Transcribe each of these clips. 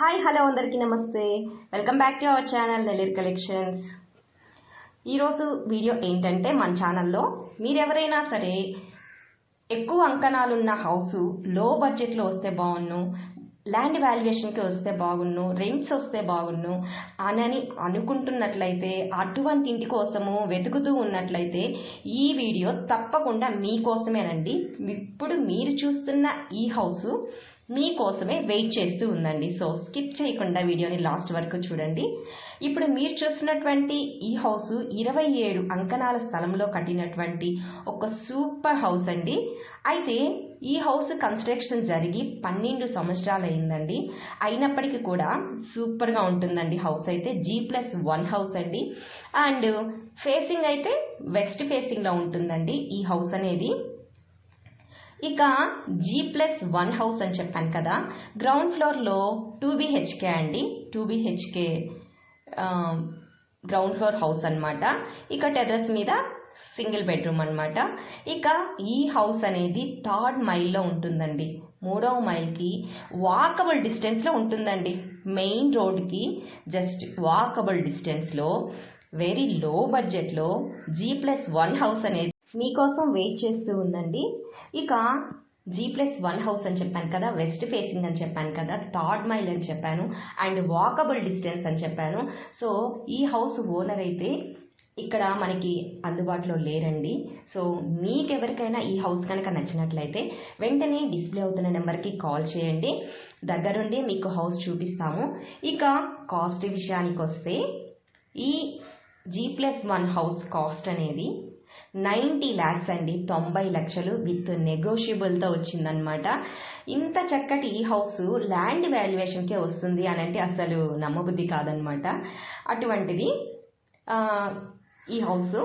Hi hello అందరికీ నమస్తే. Welcome back to our channel Nellore collections ఈరోజు వీడియో ఏంటంటే మన ఛానల్లో మీరెవరైనా సరే ఎక్కువ అంకణాలున్న హౌస్లో బడ్జెట్లో వస్తే బాగున్ను ల్యాండ్ వాల్యుయేషన్కి వస్తే బాగున్ను రెంట్స్ వస్తే బాగున్ను అని అనుకుంటున్నట్లయితే అటువంటి ఇంటి కోసము వెతుకుతూ ఉన్నట్లయితే ఈ వీడియో తప్పకుండా మీకోసమేనండి. ఇప్పుడు మీరు చూస్తున్న ఈ హౌస్ మీకోసమే వెయిట్ చేస్తూ ఉందండి. సో స్కిప్ చేయకుండా వీడియోని లాస్ట్ వరకు చూడండి. ఇప్పుడు మీరు చూస్తున్నటువంటి ఈ హౌస్ ఇరవై ఏడు అంకణాల స్థలంలో కట్టినటువంటి ఒక సూపర్ హౌస్ అండి. అయితే ఈ హౌస్ కన్స్ట్రక్షన్ జరిగి పన్నెండు సంవత్సరాలు అయిందండి. అయినప్పటికీ కూడా సూపర్గా ఉంటుందండి హౌస్ అయితే. జీ ప్లస్ వన్ హౌస్ అండి. అండ్ ఫేసింగ్ అయితే వెస్ట్ ఫేసింగ్లో ఉంటుందండి ఈ హౌస్ అనేది. ఇక జీ ప్లస్ వన్ హౌస్ అని చెప్పాను కదా గ్రౌండ్ ఫ్లోర్లో టూ బిహెచ్కే అండి. Two BHK ground floor house అనమాట ఇక టెర్రస్ మీద సింగిల్ బెడ్రూమ్ అనమాట ఇక ఈ హౌస్ అనేది థర్డ్ మైల్లో ఉంటుందండి. మూడవ మైల్కి వాకబుల్ డిస్టెన్స్లో ఉంటుందండి. మెయిన్ రోడ్కి జస్ట్ వాకబుల్ డిస్టెన్స్లో వెరీ లో బడ్జెట్లో జీ ప్లస్ వన్ హౌస్ అనేది మీకోసం వెయిట్ చేస్తూ ఉందండి ఇక జీ ప్లస్ వన్ హౌస్ అని చెప్పాను కదా వెస్ట్ ఫేసింగ్ అని చెప్పాను కదా థర్డ్ మైల్ అని చెప్పాను అండ్ వాకబుల్ డిస్టెన్స్ అని చెప్పాను. సో ఈ హౌస్ ఓనర్ అయితే ఇక్కడ మనకి అందుబాటులో లేరండి. సో మీకెవరికైనా ఈ హౌస్ కనుక నచ్చినట్లయితే వెంటనే డిస్ప్లే అవుతున్న నెంబర్కి కాల్ చేయండి. దగ్గరుండి మీకు హౌస్ చూపిస్తాము. ఇక కాస్ట్ విషయానికి వస్తే ఈ G plus one house cost అనేది నైంటీ ల్యాక్స్ అండి తొంభై లక్షలు విత్ నెగోషియబుల్తో వచ్చిందనమాట. ఇంత చక్కటి ఈ హౌస్ ల్యాండ్ వాల్యుయేషన్కే వస్తుంది అని అంటే అసలు నమ్మబుద్ధి కాదనమాట. అటువంటిది ఈ హౌస్.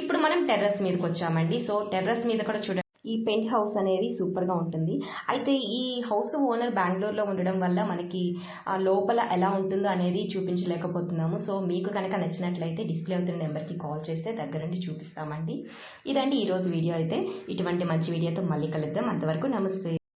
ఇప్పుడు మనం టెర్రస్ మీదకి వచ్చామండి సో టెర్రస్ మీద కూడా చూడండి. ఈ పెంట్ హౌస్ అనేది సూపర్గా ఉంటుంది. అయితే ఈ హౌస్ ఓనర్ బెంగళూరులో ఉండడం వల్ల మనకి ఆ లోపల ఎలా ఉంటుందో అనేది చూపించలేకపోతున్నాము. సో మీకు కనుక నచ్చినట్లయితే డిస్ప్లే అవుతున్న నెంబర్కి కాల్ చేస్తే దగ్గరుండి చూపిస్తామండి. ఇదండి ఈరోజు వీడియో అయితే. ఇటువంటి మంచి వీడియోతో మళ్ళీ కలుద్దాం. అంతవరకు నమస్తే.